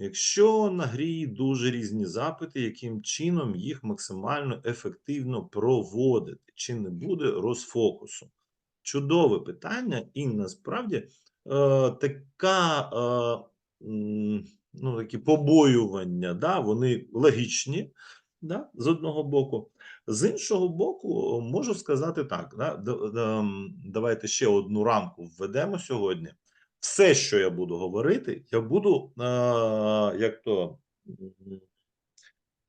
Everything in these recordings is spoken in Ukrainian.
Якщо на грі дуже різні запити, яким чином їх максимально ефективно проводити? Чи не буде розфокусу? Чудове питання, і насправді е, така, е, ну, такі побоювання, да, вони логічні, да, з одного боку. З іншого боку, можу сказати так: да, давайте ще одну рамку введемо сьогодні. Все, що я буду говорити, я буду е, як то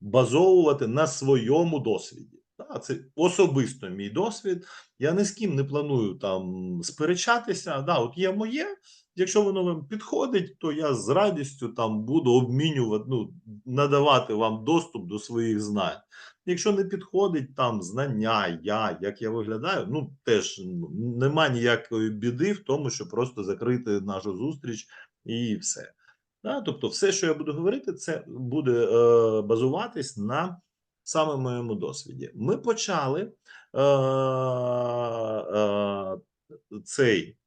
базовувати на своєму досвіді. Да, це особисто мій досвід. Я ні з ким не планую там сперечатися. Да, от є моє. Якщо воно вам підходить, то я з радістю там буду обмінювати, ну, надавати вам доступ до своїх знань. Якщо не підходить там знання, я, як я виглядаю, ну теж нема ніякої біди в тому, щоб просто закрити нашу зустріч і все. Да? Тобто, все, що я буду говорити, це буде е, базуватись на саме моєму досвіді. Ми почали е, е, цей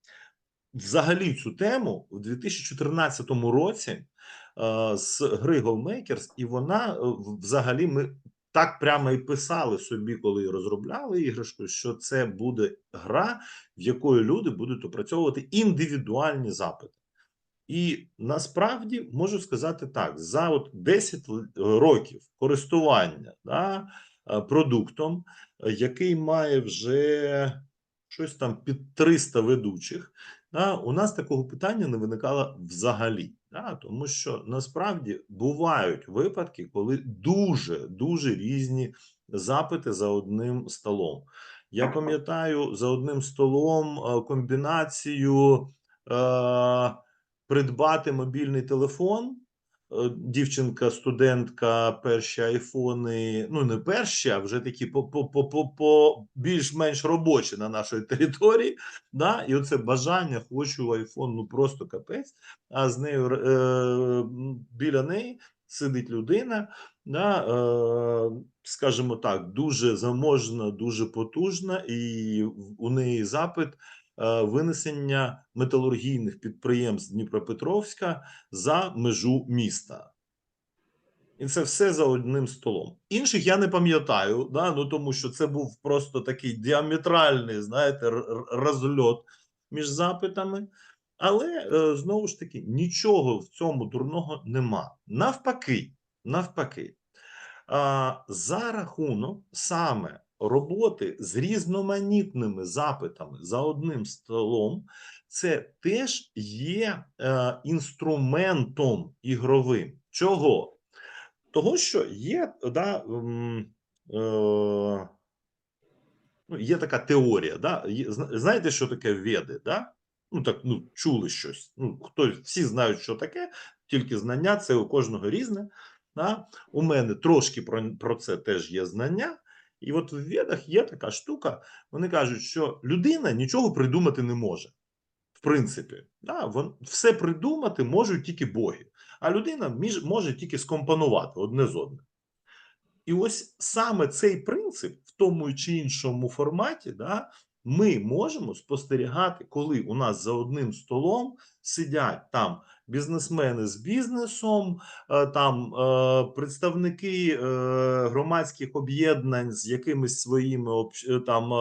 взагалі цю тему в 2014 році е, з гри Goalmakers, і вона е, взагалі ми так прямо і писали собі, коли розробляли іграшку, що це буде гра, в якої люди будуть опрацьовувати індивідуальні запити. І насправді можу сказати так: за от 10 років користування да, е, продуктом, е, який має вже щось там під 300 ведучих, да, у нас такого питання не виникало взагалі. Да, тому що насправді бувають випадки, коли дуже дуже різні запити за одним столом. Я пам'ятаю за одним столом е, комбінацію. Придбати мобільний телефон. Е, Дівчинка, студентка, перші айфони, ну не перші, а вже такі по, більш-менш робочі на нашій території. Да? І оце бажання, хочу айфон, ну просто капець. А з нею е, біля неї сидить людина, да, е, скажімо так, дуже заможна, дуже потужна, і у неї запит винесення металургійних підприємств Дніпропетровська за межу міста. І це все за одним столом. Інших я не пам'ятаю, да? ну тому що це був просто такий діаметральний, знаєте, розльот між запитами. Але е, знову ж таки нічого в цьому дурного нема. Навпаки, навпаки, за рахунок саме роботи з різноманітними запитами за одним столом, це теж є е, інструментом ігровим. Чого? Того, що є, да, е, ну, є така теорія, да? знаєте, що таке веди, да? Ну так, ну, чули щось. Ну, хто, всі знають, що таке, тільки знання це у кожного різне. Да? У мене трошки про, про це теж є знання. І от в ведах є така штука, вони кажуть, що людина нічого придумати не може. В принципі, да, вон, все придумати можуть тільки боги, а людина між, може тільки скомпонувати одне з одним. І ось саме цей принцип в тому чи іншому форматі, да, ми можемо спостерігати, коли у нас за одним столом сидять там бізнесмени з бізнесом, е, там е, представники е, громадських об'єднань з якимись своїми там.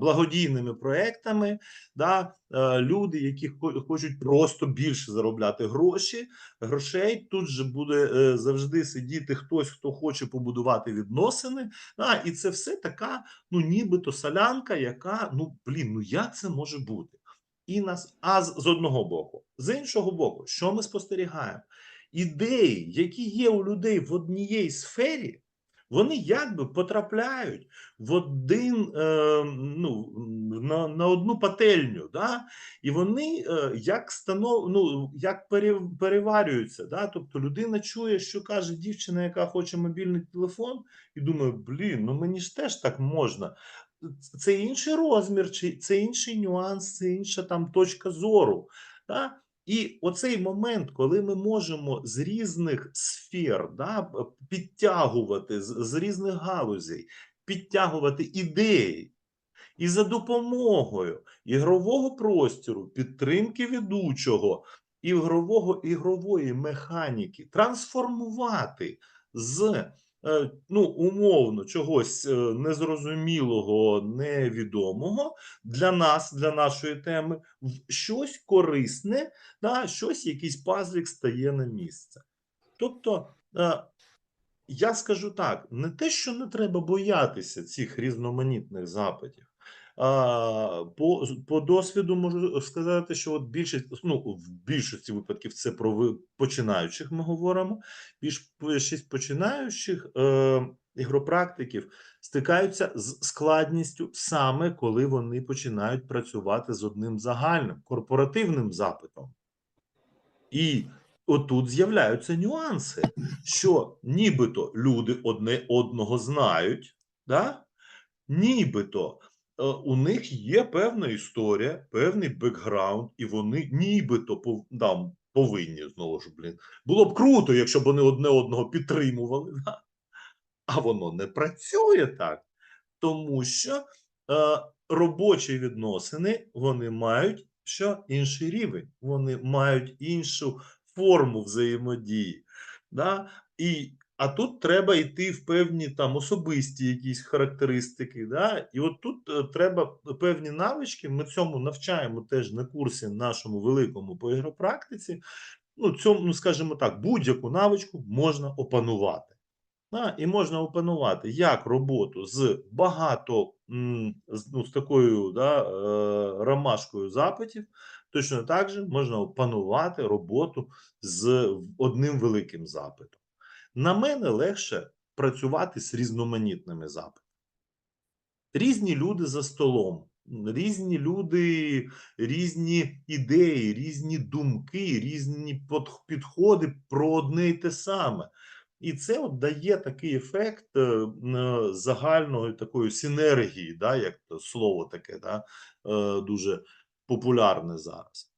Благодійними проектами, да, люди, які хочуть просто більше заробляти гроші, грошей. Тут же буде завжди сидіти хтось, хто хоче побудувати відносини. А, і це все така, ну нібито солянка, яка ну блін, ну як це може бути? І нас, а з, з одного боку, з іншого боку, що ми спостерігаємо? Ідеї, які є у людей в однієї сфері, вони якби потрапляють в один, е, ну, на, на одну пательню, да? і вони е, як станов, ну, як переварюються. Да? Тобто людина чує, що каже дівчина, яка хоче мобільний телефон, і думає, блін, ну мені ж теж так можна. Це інший розмір, це інший нюанс, це інша там точка зору. Да? І оцей момент, коли ми можемо з різних сфер да, підтягувати з, з різних галузей, підтягувати ідеї, і за допомогою ігрового простору, підтримки ведучого ігрового ігрової механіки трансформувати з ну, умовно чогось е, незрозумілого, невідомого для нас, для нашої теми, в щось корисне, да, щось, якийсь пазлік стає на місце. Тобто, е, я скажу так: не те, що не треба боятися цих різноманітних запитів. По, по досвіду можу сказати, що от більшість, ну, в більшості випадків це про починаючих ми говоримо. Більшість починаючих е, ігропрактиків стикаються з складністю саме коли вони починають працювати з одним загальним корпоративним запитом. І отут з'являються нюанси, що нібито люди одне одного знають, да? нібито у них є певна історія, певний бекграунд, і вони нібито там, повинні знову ж блін. Було б круто, якщо б вони одне одного підтримували, да? а воно не працює так, тому що е, робочі відносини вони мають що інший рівень, вони мають іншу форму взаємодії. Да? І, а тут треба йти в певні там особисті якісь характеристики. Да? І от тут е, треба певні навички. Ми цьому навчаємо теж на курсі нашому великому по ігропрактиці. Ну, цьому, ну, скажімо так, будь-яку навичку можна опанувати. Да, і можна опанувати як роботу з багато ну, з такою да, е, ромашкою запитів, точно так же можна опанувати роботу з одним великим запитом. На мене легше працювати з різноманітними запитами. Різні люди за столом, різні люди, різні ідеї, різні думки, різні підходи про одне і те саме. І це от дає такий ефект е, загальної такої синергії, да, як слово таке, да, е, дуже популярне зараз.